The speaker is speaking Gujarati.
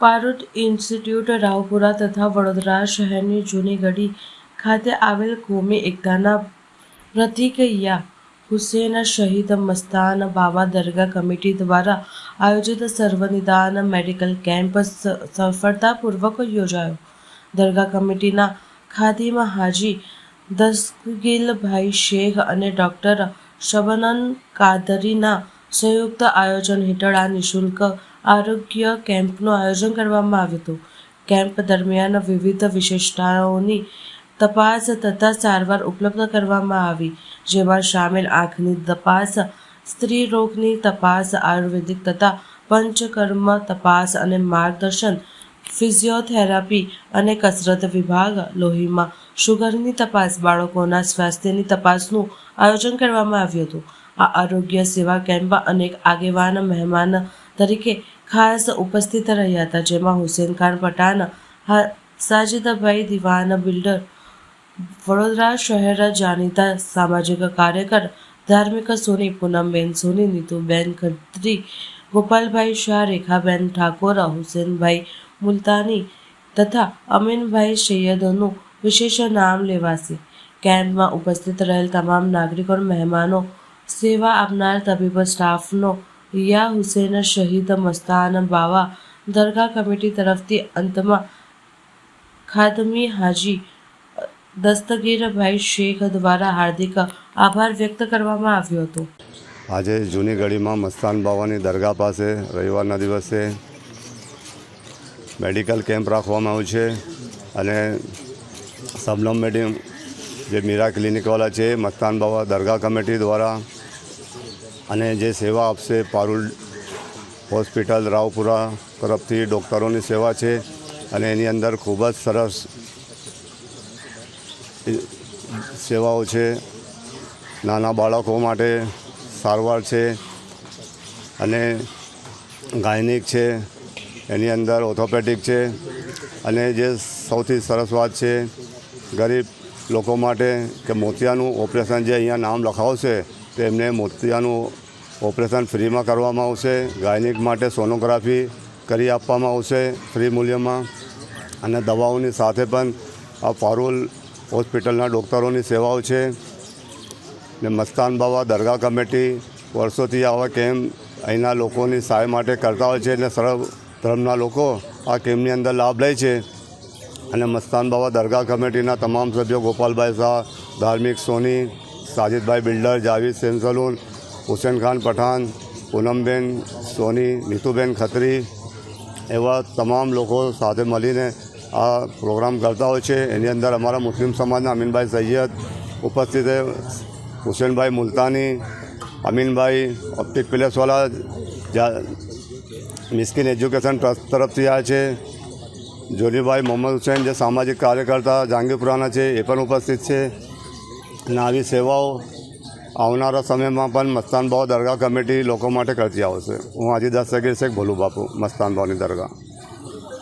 પારુટ ઇન્સ્ટિટ્યૂટ રાવપુરા તથા વડોદરા શહેરની જૂની ગઢી ખાતે આવેલ કોમી એકતાના પ્રતીક યા હુસેન શહીદ મસ્તાન બાબા દરગાહ કમિટી દ્વારા આયોજિત સર્વનિદાન મેડિકલ કેમ્પ સફળતાપૂર્વક યોજાયો. દરગાહ કમિટીના ખાદીમ હાજી દસગીલભાઈ શેખ અને ડૉક્ટર શબનન કાદરીના સંયુક્ત આયોજન હેઠળ આ નિઃશુલ્ક આરોગ્ય કેમ્પનું આયોજન કરવામાં આવ્યું હતું. કેમ્પ દરમિયાન વિવિધ વિશેષતાઓની તપાસ તથા સારવાર ઉપલબ્ધ કરવામાં આવી, જેમાં સામેલ આંખની તપાસ, સ્ત્રી રોગની તપાસ, આયુર્વેદિક તથા પંચકર્મ તપાસ અને માર્ગદર્શન, ફિઝિયોથેરાપી અને કસરત વિભાગ, લોહીમાં શુગરની તપાસ, બાળકોના સ્વાસ્થ્યની તપાસનું આયોજન કરવામાં આવ્યું હતું. આ આરોગ્ય સેવા કેમ્પમાં અનેક આગેવાન, મહેમાન તરીકે ખાસ ઉપસ્થિત રહ્યા હતા, જેમાં હુસેન ખાન પઠાણ, હા- સાજિદાભાઈ દિવાન, બિલ્ડર, વડોદરા શહેર જાણીતા સામાજિક કાર્યકર, ધાર્મિક સોની, પૂનમબેન સોની, નીતુબેન ખત્રી, ગોપાલભાઈ શાહ, રેખાબેન ઠાકોર, હુસેનભાઈ મુલતાની તથા અમીનભાઈ સૈયદનું વિશેષ નામ લેવાશે. કેમ્પમાં ઉપસ્થિત રહેલ તમામ નાગરિકો, મહેમાનો, સેવા આપનાર તબીબ સ્ટાફનો યા હુસેન શહીદ મસ્તાન બાવા દરગાહ કમિટી તરફથી અંતમાં ખાદમી હાજી, દસ્તગીરભાઈ શેખ દ્વારા હાર્દિક આભાર વ્યક્ત કરવામાં આવ્યો હતો. આજે જૂની ગળીમાં મસ્તાન બાવાની દરગાહ પાસે રવિવારના દિવસે મેડિકલ કેમ્પ રાખવામાં આવ્યું છે અને સબલમ મેડિયમ જે મીરા ક્લિનિકવાળા છે મસ્તાન બાવા દરગાહ કમિટી દ્વારા અને જે સેવા આપશે પારુલ હોસ્પિટલ, રાવપુરા તરફથી ડૉક્ટરોની સેવા છે અને એની અંદર ખૂબ જ સરસ સેવાઓ છે. નાના બાળકો માટે સારવાર છે અને ગાયનિક છે, એની અંદર ઓર્થોપેડિક છે અને જે સૌથી સરસ વાત છે, ગરીબ લોકો માટે કે મોતિયાનું ઓપરેશન જે અહીંયા નામ લખાવશે તો એમને મોતિયાનું ઓપરેશન ફ્રીમાં કરવામાં આવશે, ગાયનિક માટે સોનોગ્રાફી કરી આપવામાં આવશે ફ્રી મૂલ્યમાં. અને દવાઓની સાથે પણ આ ફારૂલ હોસ્પિટલના ડૉક્ટરોની સેવાઓ છે. ને મસ્તાન બાવા દરગાહ કમિટી વર્ષોથી આવા કેમ્પ અહીંના લોકોની સહાય માટે કરતા હોય છે અને સર્વ ધર્મના લોકો આ કેમ્પની અંદર લાભ લે છે. અને મસ્તાન બાવા દરગાહ કમિટીના તમામ સભ્યો ગોપાલભાઈ શાહ, ધાર્મિક સોની, સાજિદભાઈ બિલ્ડર, જાવેદ સેનસલૂન હુસેન ખાન પઠાણ, પૂનમબેન, સોની, નીતુબેન ખત્રી એવા તમામ લોકો સાથે મળીને આ પ્રોગ્રામ કરતા હોય છે. એની અંદર અમારા મુસ્લિમ સમાજના અમીનભાઈ સૈયદ ઉપસ્થિત હુસેનભાઈ મુલતાની, અમીનભાઈ ઓપ્ટિક પેલેસવાલા મિસ્કિન એજ્યુકેશન ટ્રસ્ટ તરફથી આવ્યા છે. જોનીભાઈ મોહમ્મદ હુસેન જે સામાજિક કાર્યકર્તા જાંગીપુરાના છે, એ પણ ઉપસ્થિત છે. અને આવી સેવાઓ આવનારા સમયમાં પણ મસ્તાન ભાવ દરગાહ કમિટી લોકો માટે કરતી આવશે. હું આજે દસ સગીર શેખ ભોલુ બાપુ મસ્તાન ભાવની દરગાહ.